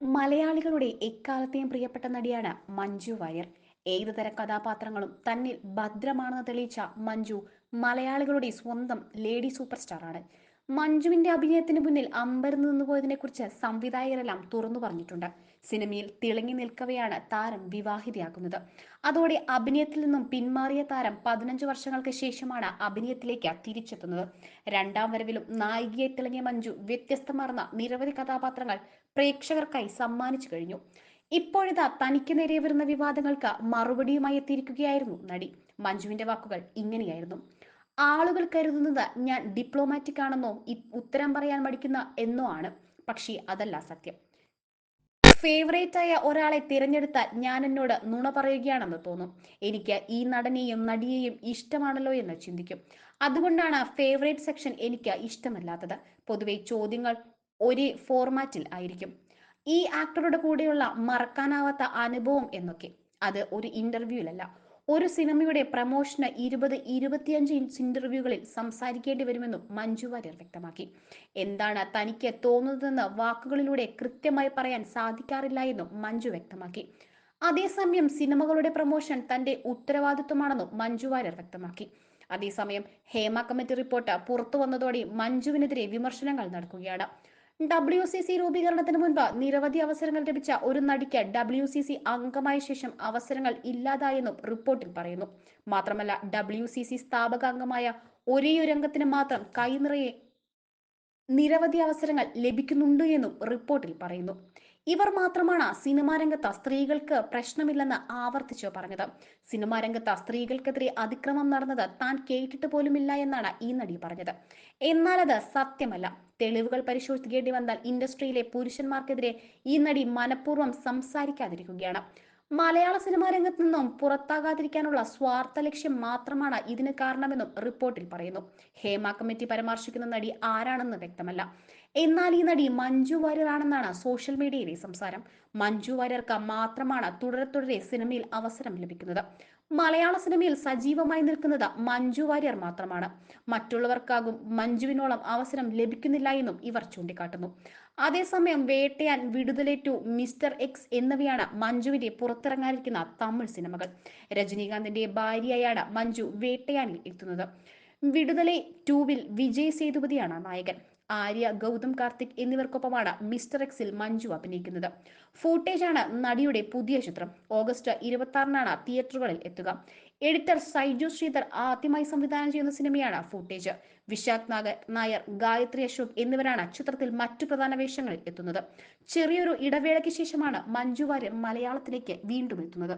മലയാളികളുടെ എക്കാലത്തെയും പ്രിയപ്പെട്ട നടിയാണ് മഞ്ജു വാര്യർ. ഏതുതരം കഥാപാത്രങ്ങളും തന്നിൽ ഭദ്രമാണെന്ന് തെളിയിച്ച മഞ്ജു മലയാളികളുടെ സ്വന്തം ലേഡി സൂപ്പർ സ്റ്റാറാണ്. മഞ്ജുവിന്റെ അഭിനയത്തിന് മുന്നിൽ അമ്പരന്ന് നിന്നുപോയതിനെ കുറിച്ച് സംവിധായകരെല്ലാം തുറന്നു പറഞ്ഞിട്ടുണ്ട്. സിനിമയിൽ തിളങ്ങി നിൽക്കവെയാണ് താരം വിവാഹിതയാകുന്നത്. അതോടെ അഭിനയത്തിൽ നിന്നും പിന്മാറിയ താരം പതിനഞ്ച് വർഷങ്ങൾക്ക് ശേഷമാണ് അഭിനയത്തിലേക്ക് തിരിച്ചെത്തുന്നത്. രണ്ടാം വരവിലും നായികയെ തിളങ്ങിയ മഞ്ജു വ്യത്യസ്തമാർന്ന നിരവധി കഥാപാത്രങ്ങൾ പ്രേക്ഷകർക്കായി സമ്മാനിച്ചു കഴിഞ്ഞു. ഇപ്പോഴിതാ തനിക്ക് നേരെ വരുന്ന വിവാദങ്ങൾക്ക് മറുപടിയുമായി എത്തിയിരിക്കുകയായിരുന്നു നടി. മഞ്ജുവിന്റെ വാക്കുകൾ ഇങ്ങനെയായിരുന്നു. ആളുകൾ കരുതുന്നത് ഞാൻ ഡിപ്ലോമാറ്റിക് ആണെന്നോ ഉത്തരം പറയാൻ മടിക്കുന്ന എന്നോ ആണ്. പക്ഷേ അതല്ല സത്യം. ഫേവറേറ്റ് ആയ ഒരാളെ തിരഞ്ഞെടുത്താൽ ഞാൻ എന്നോട് നുണ പറയുകയാണെന്ന് തോന്നും. എനിക്ക് ഈ നടനെയും നടിയെയും ഇഷ്ടമാണല്ലോ എന്ന് ചിന്തിക്കും. അതുകൊണ്ടാണ് ഫേവറേറ്റ് സെക്ഷൻ എനിക്ക് ഇഷ്ടമല്ലാത്തത്. പൊതുവെ ചോദ്യങ്ങൾ ഒരേ ഫോർമാറ്റിൽ ആയിരിക്കും. ഈ ആക്ടറുടെ കൂടെയുള്ള മറക്കാനാവാത്ത അനുഭവം എന്നൊക്കെ. അത് ഒരു ഇന്റർവ്യൂവിലല്ല ഒരു സിനിമയുടെ പ്രമോഷന് ഇരുപത് ഇരുപത്തിയഞ്ച് ഇഞ്ച് ഇന്റർവ്യൂകളിൽ സംസാരിക്കേണ്ടി വരുമെന്നും മഞ്ജു വാര്യർ വ്യക്തമാക്കി. എന്താണ് തനിക്ക് തോന്നുന്നതെന്ന് വാക്കുകളിലൂടെ കൃത്യമായി പറയാൻ സാധിക്കാറില്ല എന്നും മഞ്ജു വ്യക്തമാക്കി. അതേസമയം സിനിമകളുടെ പ്രമോഷൻ തന്റെ ഉത്തരവാദിത്വമാണെന്നും മഞ്ജു വാര്യർ വ്യക്തമാക്കി. അതേസമയം ഹേമ കമ്മിറ്റി റിപ്പോർട്ട് പുറത്തു വന്നതോടെ മഞ്ജുവിനെതിരെ വിമർശനങ്ങൾ നടക്കുകയാണ്. ഡബ്ല്യു സി സി രൂപീകരണത്തിന് മുൻപ് നിരവധി അവസരങ്ങൾ ലഭിച്ച ഒരു നടിക്ക് ഡബ്ല്യു സി സി അംഗമായ ശേഷം അവസരങ്ങൾ ഇല്ലാതായെന്നും റിപ്പോർട്ടിൽ പറയുന്നു. മാത്രമല്ല ഡബ്ല്യു സി സി സ്ഥാപക അംഗമായ ഒരേയൊരു അംഗത്തിന് മാത്രം കൈനിറയെ നിരവധി അവസരങ്ങൾ ലഭിക്കുന്നുണ്ട് എന്നും റിപ്പോർട്ടിൽ പറയുന്നു. ഇവർ മാത്രമാണ് സിനിമാ രംഗത്ത് സ്ത്രീകൾക്ക് പ്രശ്നമില്ലെന്ന് ആവർത്തിച്ചു പറഞ്ഞത്. സിനിമാ രംഗത്ത് സ്ത്രീകൾക്കെതിരെ അതിക്രമം നടന്നത് താൻ കേട്ടിട്ട് പോലുമില്ല എന്നാണ് ഈ നടി പറഞ്ഞത്. എന്നാൽ അത് സത്യമല്ല. തെളിവുകൾ പരിശോധിക്കേണ്ടി വന്നാൽ ഇൻഡസ്ട്രിയിലെ പുരുഷന്മാർക്കെതിരെ ഈ നടി മനഃപൂർവം സംസാരിക്കാതിരിക്കുകയാണ്. മലയാള സിനിമാ രംഗത്ത് നിന്നും പുറത്താകാതിരിക്കാനുള്ള സ്വാർത്ഥ ലക്ഷ്യം മാത്രമാണ് ഇതിന് കാരണമെന്നും റിപ്പോർട്ടിൽ പറയുന്നു. ഹേമ കമ്മിറ്റി പരാമർശിക്കുന്ന നടി ആരാണെന്ന് വ്യക്തമല്ല. എന്നാൽ ഈ നടി മഞ്ജു വാര്യർ ആണെന്നാണ് സോഷ്യൽ മീഡിയയിലെ സംസാരം. മഞ്ജു വാര്യർക്ക് മാത്രമാണ് തുടരെ തുടരെ സിനിമയിൽ അവസരം ലഭിക്കുന്നത്. മലയാള സിനിമയിൽ സജീവമായി നിൽക്കുന്നത് മഞ്ജു വാര്യർ മാത്രമാണ്. മറ്റുള്ളവർക്കാകും മഞ്ജുവിനോളം അവസരം ലഭിക്കുന്നില്ല എന്നും ഇവർ ചൂണ്ടിക്കാട്ടുന്നു. അതേസമയം Vettaiyan Viduthalai two mister X എന്നിവയാണ് മഞ്ജുവിന്റെ പുറത്തിറങ്ങാനിരിക്കുന്ന തമിഴ് സിനിമകൾ. രജനീകാന്തിന്റെ ഭാര്യയായാണ് മഞ്ജു വേട്ടയാനിൽ എത്തുന്നത്. വിടുതലെ ടൂവിൽ വിജയ് സേതുപതിയാണ് നായകൻ. ആര്യ ഗൗതം കാർത്തിക് എന്നിവർക്കൊപ്പമാണ് മിസ്റ്റർ എക്സിൽ മഞ്ജു അഭിനയിക്കുന്നത്. ഫൂട്ടേജാണ് നടിയുടെ പുതിയ ചിത്രം. ഓഗസ്റ്റ് ഇരുപത്തി ആറിനാണ് തിയേറ്ററുകളിൽ എത്തുക. എഡിറ്റർ സൈജു ശ്രീധർ ആദ്യമായി സംവിധാനം ചെയ്യുന്ന സിനിമയാണ് ഫൂട്ടേജ്. വിശാഖ് നാഗർ നായർ ഗായത്രി അശോക് എന്നിവരാണ് ചിത്രത്തിൽ മറ്റു പ്രധാന വേഷങ്ങളിൽ എത്തുന്നത്. ചെറിയൊരു ഇടവേളയ്ക്ക് ശേഷമാണ് മഞ്ജു വാര്യർ മലയാളത്തിലേക്ക് വീണ്ടും എത്തുന്നത്.